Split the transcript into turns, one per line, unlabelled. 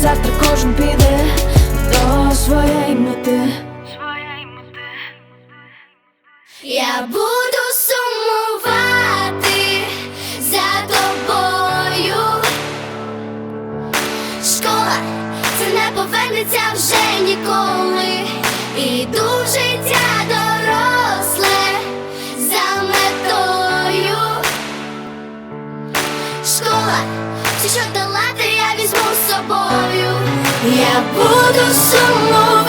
Завтра кожен піде до своєї мети.
Я буду сумувати за тобою. Школа це не повернеться вже ніколи. Іду в життя доросле Я буду сумувати